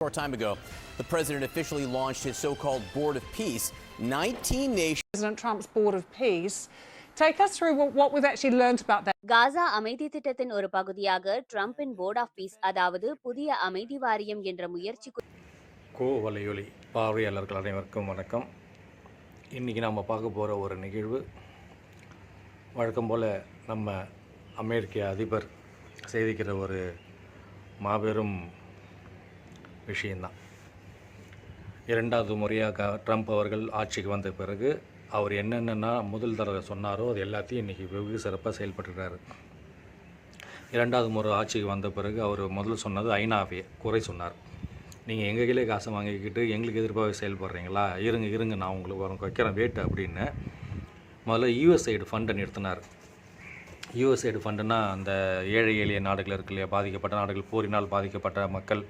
Short time ago, the president officially launched his so-called Board of Peace. 19 nations President Trump's Board of Peace. Take us through what, what we've actually learnt about that. காசா அமைதி திட்டத்தின் ஒரு பகுதியாக ட்ரம்பின் board of piece அதாவது புதிய அமைதி வாரியம் என்ற முயற்சி கோ வலையொலி பார்வையாளர்கள் அனைவருக்கும் வணக்கம் இன்றைக்கி நம்ம பார்க்க போகிற ஒரு நிகழ்வு வழக்கம் போல் நம்ம அமெரிக்க அதிபர் செய்திக்கிற ஒரு மாபெரும் விஷயந்தான். இரண்டாவது முறையாக ட்ரம்ப் அவர்கள் ஆட்சிக்கு வந்த பிறகு அவர் என்னென்னா முதல் தடவை சொன்னாரோ அது எல்லாத்தையும் இன்றைக்கி வெகு சிறப்பாக செயல்பட்டுறாரு இரண்டாவது முறை ஆட்சிக்கு வந்த பிறகு அவர் முதல்ல சொன்னது ஐநாவே குறை சொன்னார். நீங்கள் எங்கள் கீழே காசை வாங்கிக்கிட்டு எங்களுக்கு எதிர்ப்பாக செயல்படுறீங்களா? இருங்க இருங்க நான் உங்களுக்கு வர வைக்கிறேன் வேட்டு அப்படின்னு முதல்ல யூஎஸ்ஐடு ஃபண்டை நிறுத்தினார். யூஎஸ்ஐடு ஃபண்டுனா அந்த ஏழை எளிய நாடுகள் இருக்கு இல்லையா பாதிக்கப்பட்ட நாடுகள் போரினால் பாதிக்கப்பட்ட மக்கள்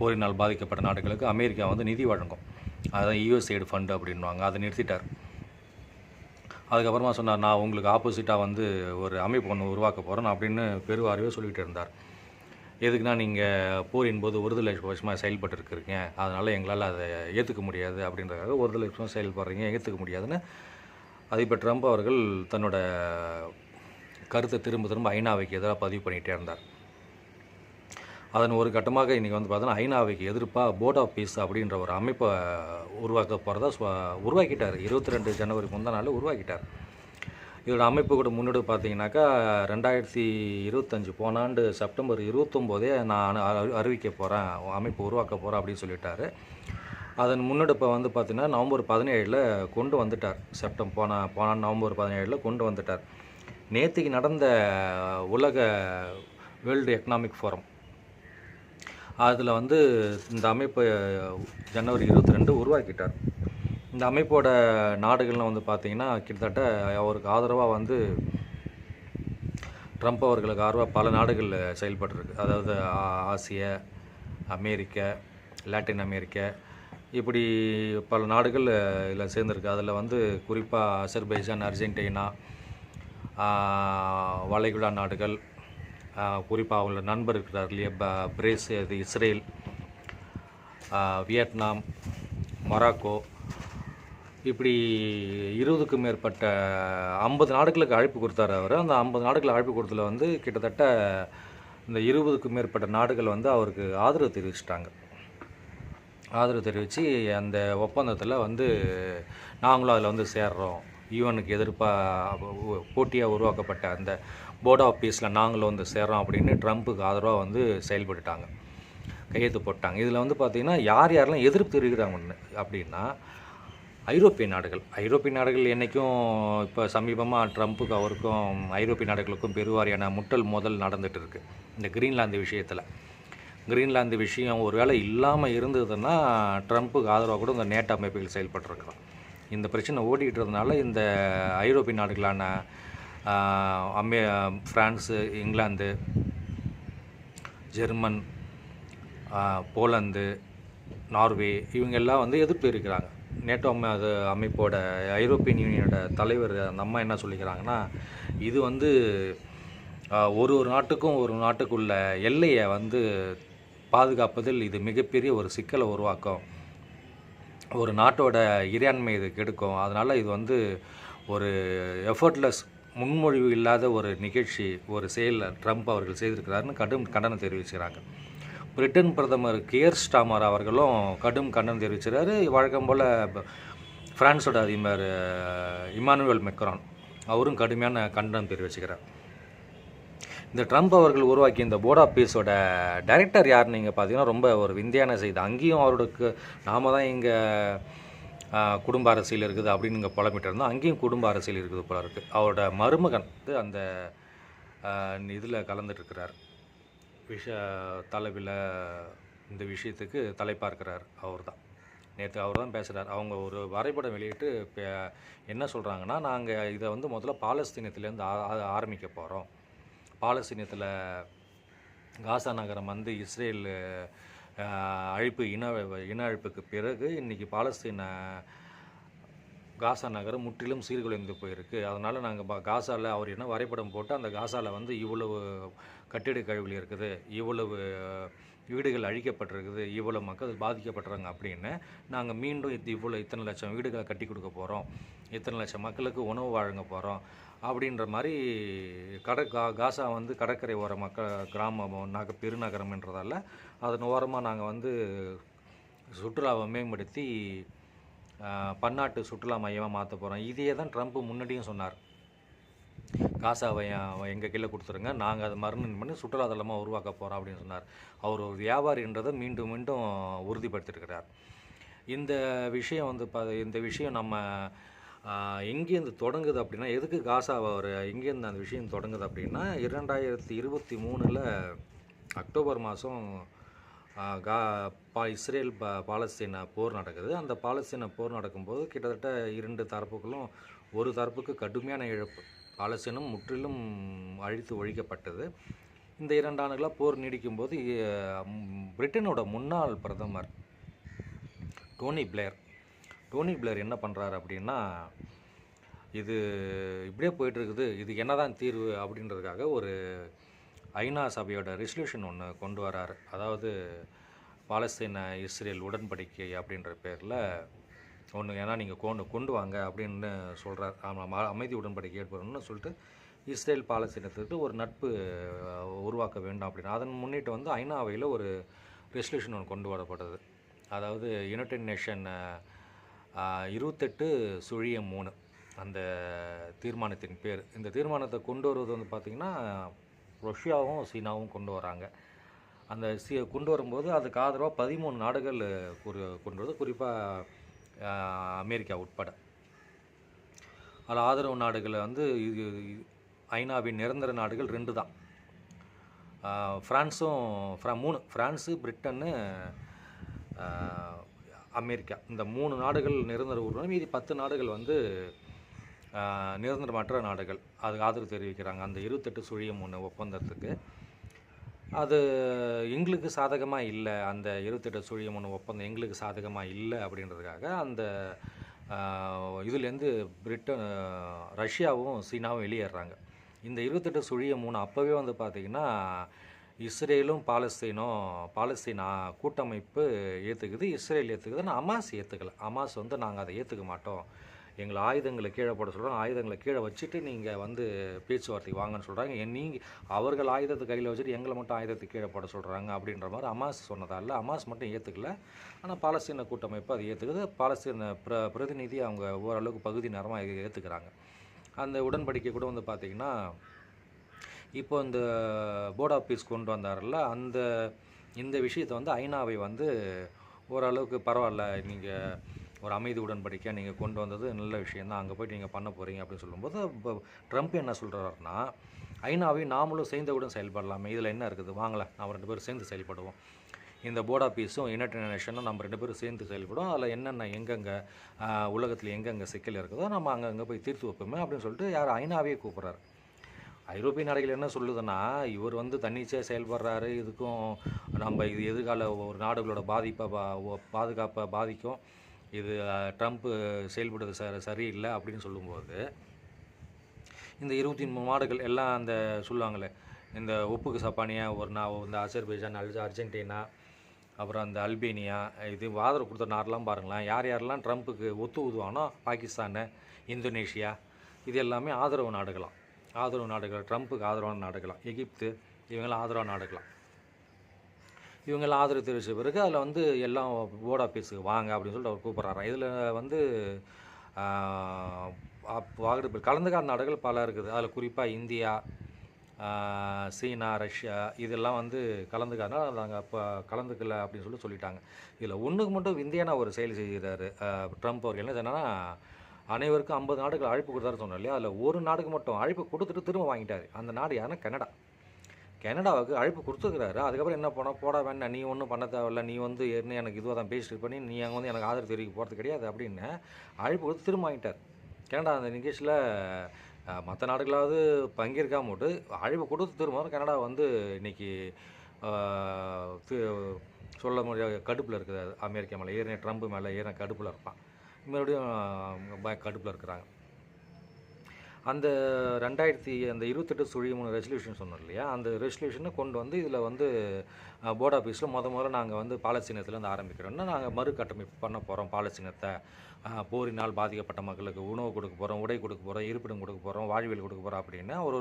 போரினால் பாதிக்கப்பட்ட நாடுகளுக்கு அமெரிக்கா வந்து நிதி வழங்கும். அதுதான் யூஎஸ்ஐடு ஃபண்டு அப்படின்வாங்க அதை நிறுத்திட்டார். அதுக்கப்புறமா சொன்னார் நான் உங்களுக்கு ஆப்போசிட்டாக வந்து ஒரு அமைப்பு ஒன்று உருவாக்க போகிறேன் அப்படின்னு பெருவாரியாக சொல்லிகிட்டு இருந்தார். எதுக்குன்னா நீங்கள் போரின் போது ஒருதலை வருஷமாக செயல்பட்டு இருக்கிறீங்க அதனால் எங்களால் அதை ஏற்றுக்க முடியாது அப்படின்றதுக்காக ஒருதலை வருஷம் செயல்படுறீங்க ஏற்றுக்க முடியாதுன்னு. அதிபர் ட்ரம்ப் அவர்கள் தன்னோட கருத்தை திரும்ப திரும்ப ஐநாவைக்கு எதிராக பதிவு பண்ணிகிட்டே இருந்தார். அதன் ஒரு கட்டமாக இன்றைக்கி வந்து பார்த்தோன்னா ஐநாவுக்கு எதிர்ப்பாக போர்ட் ஆஃப் பீஸ் அப்படின்ற ஒரு அமைப்பை உருவாக்க போகிறதா உருவாக்கிட்டார். இருபத்தி ரெண்டு ஜனவரி முந்தா நாள் உருவாக்கிட்டார். இதோட அமைப்பு கூட முன்னெடுப்பு பார்த்தீங்கன்னாக்கா ரெண்டாயிரத்தி இருபத்தஞ்சு போன ஆண்டு செப்டம்பர் இருபத்தொம்போதே நான் அறி- அறிவிக்க போகிறேன் அமைப்பு உருவாக்க போகிறேன் அப்படின்னு சொல்லிட்டாரு. அதன் முன்னெடுப்பை வந்து பார்த்திங்கன்னா நவம்பர் பதினேழில் கொண்டு வந்துட்டார். செப்டம் போன போன நவம்பர் பதினேழில் கொண்டு வந்துட்டார். நேற்றுக்கு நடந்த உலக வேர்ல்டு எக்கனாமிக் ஃபோரம் அதில் வந்து இந்த அமைப்பை ஜனவரி இருபத்தி ரெண்டு உருவாக்கிட்டார். இந்த அமைப்போட நாடுகள்லாம் வந்து பார்த்திங்கன்னா கிட்டத்தட்ட அவருக்கு ஆதரவாக வந்து ட்ரம்ப் அவர்களுக்கு ஆதரவாக பல நாடுகளில் செயல்பட்டுருக்கு. அதாவது ஆசிய அமெரிக்க லாட்டின் அமெரிக்க இப்படி பல நாடுகள் இதில் சேர்ந்துருக்கு. அதில் வந்து குறிப்பாக அசர்பைஜான் அர்ஜென்டினா வளைகுடா நாடுகள் குறிப்பாக அவங்களோட நண்பர் இருக்கிறார் இல்லையா? ப பிரேஸ் இது இஸ்ரேல். Vietnam Morocco. இப்படி இருபதுக்கும் மேற்பட்ட ஐம்பது நாடுகளுக்கு அழைப்பு கொடுத்தாரு அவர். அந்த ஐம்பது நாடுகள் அழைப்பு கொடுத்ததில் வந்து கிட்டத்தட்ட இந்த இருபதுக்கும் மேற்பட்ட நாடுகள் வந்து அவருக்கு ஆதரவு தெரிவிச்சிட்டாங்க. ஆதரவு தெரிவித்து அந்த ஒப்பந்தத்தில் வந்து நாங்களும் அதில் வந்து சேர்றோம். யூஎனுக்கு எதிர்ப்பாக போட்டியாக உருவாக்கப்பட்ட அந்த போர்ட் ஆஃப் பீஸில் நாங்களும் வந்து சேர்றோம் அப்படின்னு ட்ரம்ப்புக்கு ஆதரவாக வந்து செயல்பட்டுட்டாங்க. கையெழுத்து போட்டாங்க. இதில் வந்து பார்த்திங்கன்னா யார் யாரெல்லாம் எதிர்ப்பு தெரிவிக்கிறாங்க அப்படின்னா ஐரோப்பிய நாடுகள். ஐரோப்பிய நாடுகள் என்றைக்கும் இப்போ சமீபமாக ட்ரம்ப்புக்கு அவருக்கும் ஐரோப்பிய நாடுகளுக்கும் பெருவாரியான முட்டல் மோதல் நடந்துகிட்டு இருக்குது இந்த கிரீன்லாந்து விஷயத்தில். கிரீன்லாந்து விஷயம் ஒருவேளை இல்லாமல் இருந்ததுன்னா ட்ரம்ப்புக்கு ஆதரவாக கூட இந்த நேட்டோ அமைப்புகள் செயல்பட்டுருக்கலாம். இந்த பிரச்சனை ஓடிக்கிட்டு இருந்தனால இந்த ஐரோப்பிய நாடுகளான அமே France England German Poland Norway இவங்க எல்லாம் வந்து எதிர்ப்பு இருக்கிறாங்க நேட்டோ அமை அது அமைப்போட ஐரோப்பியன் யூனியனோட தலைவர் அந்த அம்மா என்ன சொல்லிக்கிறாங்கன்னா இது வந்து ஒரு ஒரு நாட்டுக்கும் ஒரு நாட்டுக்குள்ள எல்லையை வந்து பாதுகாப்பதில் இது மிகப்பெரிய ஒரு சிக்கலை உருவாக்கும். ஒரு நாட்டோட இறையாண்மை இது கெடுக்கும். அதனால் இது வந்து ஒரு எஃபர்ட்லெஸ் முன்மொழிவு இல்லாத ஒரு நிகழ்ச்சி ஒரு செயலில் ட்ரம்ப் அவர்கள் செய்திருக்கிறாருன்னு கடும் கண்டனம் தெரிவிக்கிறாங்க பிரிட்டன் பிரதமர் கியர் ஸ்டாமர் அவர்களும் கடும் கண்டனம் தெரிவிச்சிருக்காரு வழக்கம் போல் ஃப்ரான்ஸோட அதிபர் இமானுவேல் மெக்ரான் அவரும் கடுமையான கண்டனம் தெரிவிச்சுக்கிறார். இந்த ட்ரம்ப் அவர்கள் உருவாக்கிய இந்த போர்ட் ஆஃப் பீஸோட டைரக்டர் யார் நீங்கள் பார்த்தீங்கன்னா ரொம்ப ஒரு விந்தியான செய்தி. அங்கேயும் அவருக்கு நாம தான் இங்கே குடும்ப அரசியல் இருக்குது அப்படின்னு இங்கே புலம்பிட்டு இருந்தால் அங்கேயும் குடும்ப அரசியல் இருக்குது போல இருக்குது அவரோட மருமகன் வந்து அந்த இதில் கலந்துட்டுருக்கிறார். விஷ தலைவில் இந்த விஷயத்துக்கு தலைப்பார்க்கிறார் அவர் தான் நேற்று அவர் தான் பேசுகிறார் அவங்க ஒரு வரைபடம் வெளியிட்டு என்ன சொல்கிறாங்கன்னா நாங்கள் இதை வந்து முதல்ல பாலஸ்தீனத்துலேருந்து ஆ- ஆரம்பிக்க போகிறோம் பாலஸ்தீனத்தில் காசா நகரம் வந்து இஸ்ரேல் அழிப்பு இன இன அழிப்புக்கு பிறகு இன்றைக்கி பாலஸ்தீன காசா நகரம் முற்றிலும் சீர்குலைந்து போயிருக்கு. அதனால் நாங்கள் காசாவில் அவர் என்ன வரைபடம் போட்டு அந்த காசாவில் வந்து இவ்வளவு கட்டிட கழிவுகள் இருக்குது இவ்வளவு வீடுகள் அழிக்கப்பட்டிருக்குது இவ்வளோ மக்கள் பாதிக்கப்பட்டுறாங்க அப்படின்னு நாங்கள் மீண்டும் இவ்வளோ இத்தனை லட்சம் வீடுகளை கட்டி கொடுக்க போகிறோம் இத்தனை லட்சம் மக்களுக்கு உணவு வழங்க போகிறோம் அப்படின்ற மாதிரி கடற் கா காசா வந்து கடற்கரை ஓர மக்கள் கிராமம் நக பெருநகரம்ன்றதால அதன் ஓரமாக நாங்கள் வந்து சுற்றுலாவை மேம்படுத்தி பன்னாட்டு சுற்றுலா மையமாக மாற்ற போகிறோம் இதையே தான் ட்ரம்ப் முன்னாடியும் சொன்னார். காசாவை எங்கள் கீழே கொடுத்துருங்க. நாங்கள் அதை மறுநின் பண்ணி சுற்றுலாத்தலமாக உருவாக்க போகிறோம் அப்படின்னு சொன்னார். அவர் ஒரு வியாபாரின்றதை மீண்டும் மீண்டும் உறுதிப்படுத்தியிருக்கிறார். இந்த விஷயம் வந்து ப இந்த விஷயம் நம்ம எங்கேருந்து தொடங்குது அப்படின்னா எதுக்கு காசாவை அவர் எங்கேருந்து அந்த விஷயம் தொடங்குது அப்படின்னா இரண்டாயிரத்தி இருபத்தி மூணில் அக்டோபர் மாதம் கா பா இஸ்ரேல் பா பாலஸ்தீன போர் நடக்குது. அந்த பாலஸ்தீன போர் நடக்கும்போது கிட்டத்தட்ட இரண்டு தரப்புகளும் ஒரு தரப்புக்கு கடுமையான இழப்பு. பாலஸ்தீனம் முற்றிலும் அழித்து ஒழிக்கப்பட்டது. இந்த இரண்டு ஆண்டுகளாக போர் நீடிக்கும்போது பிரிட்டனோட முன்னாள் பிரதமர் டோனி பிளேர் டோனி பிளேர் என்ன பண்ணுறாரு அப்படின்னா இது இப்படியே போயிட்டுருக்குது இது என்ன என்னதான் தீர்வு அப்படின்றதுக்காக ஒரு ஐநா சபையோட ரெசல்யூஷன் ஒன்று கொண்டு வரார். அதாவது பாலஸ்தீன இஸ்ரேல் உடன்படிக்கை அப்படின்ற பேரில் ஒன்று ஏன்னா நீங்கள் கொண்டு கொண்டு வாங்க அப்படின்னு சொல்கிறார் ஆமாம் அமைதி உடன்படிக்கை ஏற்படணும்னு சொல்லிட்டு இஸ்ரேல் பாலஸ்தீனத்துக்கு ஒரு நட்பு உருவாக்க வேண்டும் அப்படின்னு. அதன் முன்னிட்டு வந்து ஐநாவையில் ஒரு ரெசல்யூஷன் ஒன்று கொண்டு வரப்பட்டது. அதாவது யுனைடெட் நேஷன் இருபத்தெட்டு சுழியம் மூணு. அந்த தீர்மானத்தின் பேர். இந்த தீர்மானத்தை கொண்டு வருவது வந்து பார்த்திங்கன்னா ரஷ்யாவும் சீனாவும் கொண்டு வராங்க. அந்த சி கொண்டு வரும்போது அதுக்கு ஆதரவாக பதிமூணு நாடுகள் குறி கொண்டு வருது. குறிப்பாக அமெரிக்கா உட்பட. அதில் ஆதரவு நாடுகளை வந்து இது ஐநாவின் நிரந்தர நாடுகள் ரெண்டு தான். ஃப்ரான்ஸும் ஃப்ரா மூணு. ஃப்ரான்ஸு பிரிட்டன்னு அமெரிக்கா. இந்த மூணு நாடுகள் நிரந்தர உறுப்பினர். மீதி பத்து நாடுகள் வந்து நிரந்தரமற்ற நாடுகள். அதுக்கு ஆதரவு தெரிவிக்கிறாங்க. அந்த இருபத்தெட்டு சுழியம் ஒன்று ஒப்பந்தத்துக்கு. அது எங்களுக்கு சாதகமாக இல்லை. அந்த இருபத்தெட்டு சுழியம் ஒன்று ஒப்பந்தம் எங்களுக்கு சாதகமாக இல்லை அப்படின்றதுக்காக அந்த இதுலேருந்து பிரிட்டன் ரஷ்யாவும் சீனாவும் வெளியேறாங்க. இந்த இருபத்தெட்டு சுழியம் மூணு அப்போவே வந்து பார்த்திங்கன்னா இஸ்ரேலும் பாலஸ்தீனும் பாலஸ்தீனா கூட்டமைப்பு ஏற்றுக்குது இஸ்ரேல் ஏற்றுக்குது அமாஸ் ஏற்றுக்கல அமாஸ் வந்து நாங்கள் அதை ஏற்றுக்க மாட்டோம். எங்களை ஆயுதங்களை கீழே போட சொல்கிறோம் ஆயுதங்களை கீழே வச்சுட்டு நீங்கள் வந்து பேச்சுவார்த்தைக்கு வாங்கன்னு சொல்கிறாங்க என் நீங்கள் அவர்கள் ஆயுதத்தை கையில் வச்சுட்டு எங்களை மட்டும் ஆயுதத்தை கீழே போட சொல்கிறாங்க அப்படின்ற மாதிரி அமாஸ் சொன்னதால அமாஸ் மட்டும் ஏற்றுக்கல ஆனால் பாலஸ்தீன கூட்டமைப்பு அதை ஏற்றுக்குது பாலஸ்தீன பிர பிரதிநிதி அவங்க ஓரளவுக்கு பகுதி நேரமாக ஏற்றுக்கிறாங்க அந்த உடன்படிக்கை கூட வந்து பார்த்திங்கன்னா இப்போ இந்த போர்ட் ஆஃப் பீஸ் கொண்டு வந்தார்ல அந்த இந்த விஷயத்தை வந்து ஐநாவை வந்து ஓரளவுக்கு பரவாயில்ல நீங்கள் ஒரு அமைதி உடன்படிக்கையாக நீங்கள் கொண்டு வந்தது நல்ல விஷயந்தான் அங்கே போய்ட்டு நீங்கள் பண்ண போகிறீங்க அப்படின்னு சொல்லும்போது இப்போ ட்ரம்ப் என்ன சொல்கிறாருன்னா ஐநாவை நாமளும் சேர்ந்தவுடன் செயல்படலாமே இதில் என்ன இருக்குது வாங்கலாம் நம்ம ரெண்டு பேரும் சேர்ந்து செயல்படுவோம். இந்த போர்ட் ஆஃபீஸும் யுனைடெட் நேஷனும் நம்ம ரெண்டு பேரும் சேர்ந்து செயல்படும் அதில் என்னென்ன எங்கெங்கே உலகத்தில் எங்கெங்கே சிக்கல் இருக்குதோ நம்ம அங்கங்கே போய் தீர்த்து வைப்போமே அப்படின்னு சொல்லிட்டு யார் ஐநாவே கூப்பிட்றாரு. ஐரோப்பிய நாடுகள் என்ன சொல்லுதுன்னா இவர் வந்து தன்னிச்சையாக செயல்படுறாரு இதுக்கும் நம்ம இது எதிர்கால ஒரு நாடுகளோட பாதிப்பை பா பாதுகாப்பை பாதிக்கும். இது ட்ரம்ப்பு செயல்படுறது ச சரியில்லை அப்படின்னு சொல்லும்போது இந்த இருபத்தி மூணு நாடுகள் எல்லாம் அந்த சொல்லுவாங்களே இந்த உப்புக்கு சப்பானியா ஒரு நா இந்த அசர்பைஜான் அல் அர்ஜென்டினா அப்புறம் அந்த அல்பேனியா இது ஆதரவு கொடுத்த நாடெலாம் பாருங்களேன் யார் யாரெல்லாம் ட்ரம்ப்புக்கு ஒத்து ஊதுவானோ பாகிஸ்தானு இந்தோனேஷியா இது எல்லாமே ஆதரவு நாடுகளாம். ஆதரவு நாடுகள் ட்ரம்ப்புக்கு ஆதரவான நாடுகளாம். எகிப்து இவங்கெல்லாம் ஆதரவான நாடுகளாம். இவங்கெல்லாம் ஆதரவு தெரிவித்த பிறகு அதில் வந்து எல்லாம் போர்ட் ஆஃபீஸுக்கு வாங்க அப்படின்னு சொல்லிட்டு அவர் கூப்பிட்றாரு. இதில் வந்து வாகன கலந்துக்கார நாடுகள் பல இருக்குது. அதில் குறிப்பாக இந்தியா சீனா ரஷ்யா இதெல்லாம் வந்து கலந்துக்காரனால நாங்கள் அப்போ கலந்துக்கல அப்படின்னு சொல்லி சொல்லிட்டாங்க. இதில் ஒன்றுக்கு மட்டும் இந்தியானா ஒரு செயல் செய்கிறாரு ட்ரம்ப் அவர்கள். என்ன என்னென்னா அனைவருக்கும் ஐம்பது நாடுகள் அழைப்பு கொடுத்தாரு சொன்னோம் இல்லையா? அதில் ஒரு நாடுக்கு மட்டும் அழைப்பு கொடுத்துட்டு திரும்ப வாங்கிட்டாரு. அந்த நாடு யாருன்னா கனடா. கனடாவுக்கு அழைப்பு கொடுத்துருக்குறாரு. அதுக்கப்புறம் என்ன பண்ண? போட வேண்டாம் நீ ஒன்றும் பண்ண தேவையில்ல. நீ வந்து என்ன எனக்கு இதுவாக தான் பேசிட்டு பண்ணி நீ அங்கே வந்து எனக்கு ஆதரவு தெரிவிக்க போகிறது கிடையாது அப்படின்னு அழைப்பு கொடுத்து திரும்ப வாங்கிட்டார். கனடா அந்த நிகழ்ச்சியில் மற்ற நாடுகளாவது பங்கேற்காம விட்டு அழைப்பு கொடுத்து திரும்ப கனடா வந்து இன்னைக்கு தி- சொல்ல முடியாத கடுப்பில் இருக்குது அமெரிக்கா மேலே ஏறின ட்ரம்ப் மேலே ஏறின கடுப்பில் இருப்பான். மறுபடியும் கடுப்பில் இருக்கிறாங்க. அந்த ரெண்டாயிரத்தி அந்த இருபத்தெட்டு சுழி மூணு ரெசல்யூஷன் சொன்னோம் இல்லையா அந்த ரெசல்யூஷனை கொண்டு வந்து இதில் வந்து போர்ட் ஆஃபீஸில் முத முதல்ல நாங்கள் வந்து பாலஸ்தீனத்துலேருந்து ஆரம்பிக்கிறோம்னா நாங்கள் மறுகட்டமைப்பு பண்ண போகிறோம் பாலஸ்தீனத்தை போரினால் பாதிக்கப்பட்ட மக்களுக்கு உணவு கொடுக்க போகிறோம் உடை கொடுக்க போகிறோம் இருப்பிடம் கொடுக்க போகிறோம் வாழ்வியல் கொடுக்க போகிறோம் அப்படின்னா ஒரு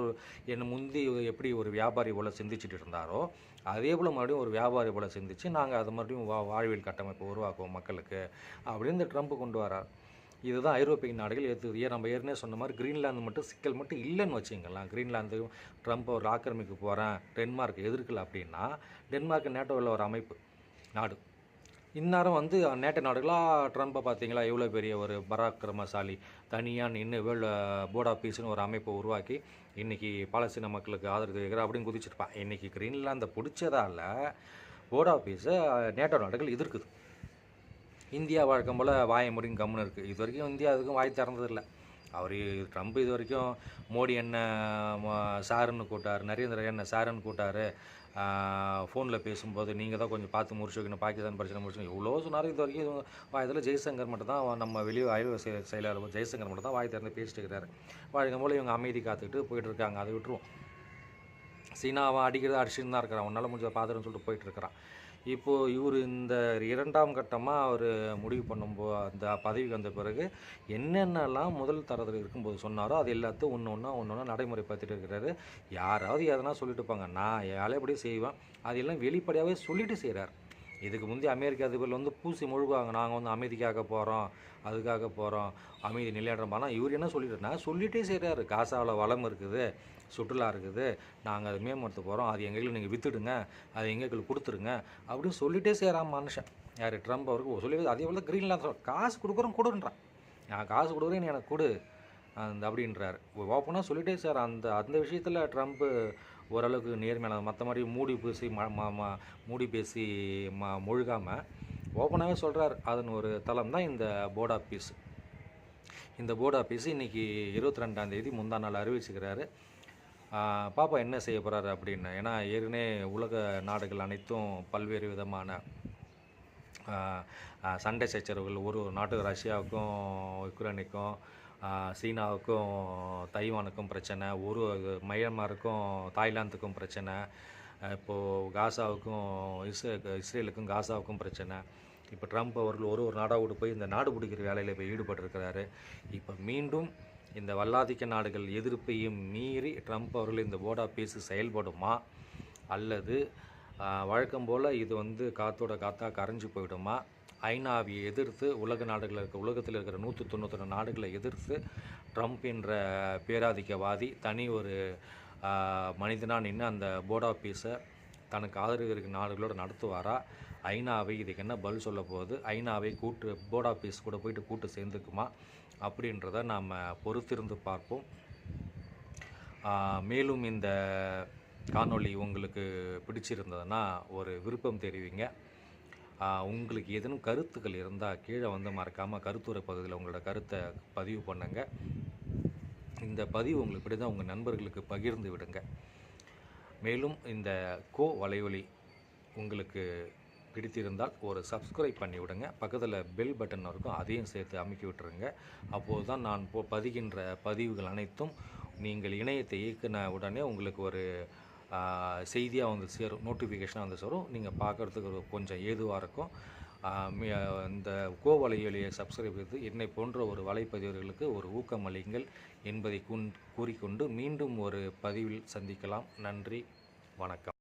என்ன முந்தி எப்படி ஒரு வியாபாரி போல் சிந்திச்சுட்டு இருந்தாரோ அதே போல் மறுபடியும் ஒரு வியாபாரி போல் சிந்திச்சு நாங்கள் அது மறுபடியும் வா வாழ்வியல் கட்டமைப்பு உருவாக்குவோம் மக்களுக்கு அப்படின்னு ட்ரம்ப் கொண்டு வரார். இதுதான் ஐரோப்பிய நாடுகள் ஏற்று ஏன் நம்ம ஏற்கனவே சொன்ன மாதிரி கிரீன்லாந்து மட்டும் சிக்கல் மட்டும் இல்லைன்னு வச்சுக்கலாம் கிரீன்லாந்து ட்ரம்ப் ஒரு ஆக்கிரமிக்க போகிறேன் டென்மார்க் எதிர்க்கல அப்படின்னா டென்மார்க் நேட்டோவில் ஒரு அமைப்பு நாடு. இந்நேரம் வந்து நேட்ட நாடுகளாக ட்ரம்ப்பை பார்த்தீங்களா? எவ்வளோ பெரிய ஒரு பராக்கிரமசாலி தனியாக நின்று வேர்ல்டு போர்ட் ஆஃப் பீஸ்னு ஒரு அமைப்பை உருவாக்கி இன்றைக்கி பாலஸ்தீன மக்களுக்கு ஆதரவு தெரிவிக்கிற அப்படின்னு குதிச்சிருப்பான் இன்றைக்கி கிரீன்லாந்தை பிடிச்சதால போர்ட் ஆஃப் பீஸை நேட்டோ நாடுகள் எதிர்க்குது. இந்தியா வழக்கம் போல் வாயை முடியும் கம்முன்னு இருக்குது இது வரைக்கும் இந்தியா அதுக்கும் வாய் திறந்ததில்லை. அவர் ட்ரம்ப் இது வரைக்கும் மோடி என்ன சாருன்னு கூட்டார் நரேந்திர என்ன சாருன்னு கூட்டார் ஃபோனில் பேசும்போது நீங்கள் தான் கொஞ்சம் பார்த்து முடிச்சு வைக்கணும். பாகிஸ்தான் பிரச்சனை முடிச்சு எவ்வளோ சொன்னார். இது வரைக்கும் வாயத்தில் ஜெய்சங்கர் மட்டும் தான் நம்ம வெளியே ஆய்வு செய- செயலாளர் ஜெய்சங்கர் மட்டும் தான் வாய் திறந்து பேசிட்டு இருக்கிறாரு. வழக்கம் போல் இவங்க அமைதி காத்துக்கிட்டு போயிட்டு இருக்காங்க. அதை விட்டுருவோம். சீனாவை அடிக்கிறத அடிச்சுட்டு தான் இருக்கிறான். உன்னால் முடிஞ்ச பாத்துறன்னு சொல்லிட்டு போயிட்டு இருக்கிறான். இப்போது இவர் இந்த இரண்டாம் கட்டமாக அவர் முடிவு பண்ணும்போது அந்த பதவிக்கு வந்த பிறகு என்னென்னலாம் முதல் தரத்தில் இருக்கும்போது சொன்னாரோ அது எல்லாத்தையும் ஒன்று ஒன்றா ஒன்று ஒன்றா நடைமுறைப்படுத்திட்டு இருக்கிறாரு. யாராவது எதனா சொல்லிட்டு இருப்பாங்க நான் வேலைப்படி செய்வேன். அது எல்லாம் வெளிப்படையாகவே சொல்லிட்டு செய்கிறார் இதுக்கு முந்தைய அமெரிக்க அதிபர் வந்து பூசி முழுகுவாங்க. நாங்கள் வந்து அமைதிக்காக போகிறோம் அதுக்காக போகிறோம் அமைதி நிலையாடுறோம். ஆனால் இவர் என்ன சொல்லிட்டுனா சொல்லிட்டே செய்கிறாரு காசாவில் வளம் இருக்குது. சுற்றுலா இருக்குது. நாங்கள் அதை மேம்படுத்த போகிறோம் அது எங்களுக்கு நீங்கள் விற்றுடுங்க அது எங்களுக்கு கொடுத்துருங்க. அப்படின்னு சொல்லிட்டே செய்கிறான் மனுஷன். யார்? ட்ரம்ப் அவருக்கு சொல்லி அதே போல் கிரீன்லாந்து சொல்ற, காசு கொடுக்குறோம் கொடுன்றான். நான் காசு கொடுக்குறேன் நீ எனக்கு கொடு. அந்த அப்படின்றாரு. ஓப்பனாக சொல்லிட்டே சார் அந்த அந்த விஷயத்தில் ட்ரம்ப்பு ஓரளவுக்கு நேர்மையான மற்ற மாதிரி மூடி பேசி ம மூடி பேசி ம முழுகாமல் ஓப்பனாகவே சொல்கிறார் அதன் ஒரு தளம் தான் இந்த போர்ட் ஆஃபீஸ் இந்த போர்ட் ஆஃபீஸ் இன்றைக்கி இருபத்தி ரெண்டாந்தேதி முந்தா நாள் அறிவிச்சுக்கிறாரு. பாப்பா என்ன செய்ய போகிறாரு அப்படின்னு? ஏன்னா ஏற்கனவே உலக நாடுகள் அனைத்தும் பல்வேறு விதமான சண்டை சச்சரவுகள். ஒரு ஒரு ரஷ்யாவுக்கும் உக்ரைனுக்கும் சீனாவுக்கும் தைவானுக்கும் பிரச்சனை. ஒரு மயன்மாருக்கும் தாய்லாந்துக்கும் பிரச்சனை. இப்போது காசாவுக்கும் இஸ்ரே இஸ்ரேலுக்கும் காசாவுக்கும் பிரச்சனை. இப்போ ட்ரம்ப் அவர்கள் ஒரு ஒரு நாடாவோடு போய் இந்த நாடு பிடிக்கிற வேலையில் இப்போ ஈடுபட்டிருக்கிறாரு. இப்போ மீண்டும் இந்த வல்லாதிக்க நாடுகள் எதிர்ப்பையும் மீறி ட்ரம்ப் அவர்கள் இந்த போர்ட் ஆஃப் பீஸ் செயல்படுமா? அல்லது வழக்கம் போல் இது வந்து காத்தோட காத்தா கரைஞ்சு போயிடுமா? ஐநாவை எதிர்த்து உலக நாடுகளில் இருக்க உலகத்தில் இருக்கிற நூற்றி தொண்ணூத்தொன்று நாடுகளை எதிர்த்து ட்ரம்ப் என்ற பேராதிக்கவாதி தனி ஒரு மனிதனாக நின்று அந்த போர்ட் ஆஃப் பீஸை தனக்கு ஆதரவு இருக்கிற நாடுகளோடு நடத்துவாரா? ஐநாவை இதுக்கு என்ன பதில் சொல்ல போகுது? ஐநாவை கூட்டு போர்ட் ஆஃப் பீஸ் கூட போயிட்டு கூட்டு சேர்ந்துக்குமா? அப்படின்றத நாம் பொறுத்திருந்து பார்ப்போம். மேலும் இந்த காணொளி உங்களுக்கு பிடிச்சிருந்ததுன்னா ஒரு விருப்பம் தெரிவிங்க. உங்களுக்கு ஏதேனும் கருத்துக்கள் இருந்தால் கீழே வந்து மறக்காமல் கருத்துரை பகுதியில் உங்களோட கருத்தை பதிவு பண்ணுங்க. இந்த பதிவு உங்களுக்கு தான் உங்கள் நண்பர்களுக்கு பகிர்ந்து விடுங்க. மேலும் இந்த கோ வலைவலி உங்களுக்கு பிடித்திருந்தால் ஒரு சப்ஸ்கிரைப் பண்ணி விடுங்க பக்கத்தில் பெல் பட்டன் இருக்கும். அதையும் சேர்த்து அமைக்கி விட்டுருங்க. அப்போது தான் நான் போ பதிகின்ற பதிவுகள் அனைத்தும் நீங்கள் இணையத்தை இயக்கின உடனே உங்களுக்கு ஒரு செய்தியாக வந்து சேரும். நோட்டிஃபிகேஷனாக வந்து சேரும். நீங்கள் பார்க்குறதுக்கு ஒரு கொஞ்சம் ஏதுவாக இருக்கும். இந்த கோவலையொலியை சப்ஸ்கிரைப் செய்து என்னை போன்ற ஒரு வலைப்பதிவர்களுக்கு ஒரு ஊக்கம் அளியுங்கள் என்பதை கூறிக்கொண்டு மீண்டும் ஒரு பதிவில் சந்திக்கலாம். நன்றி. வணக்கம்.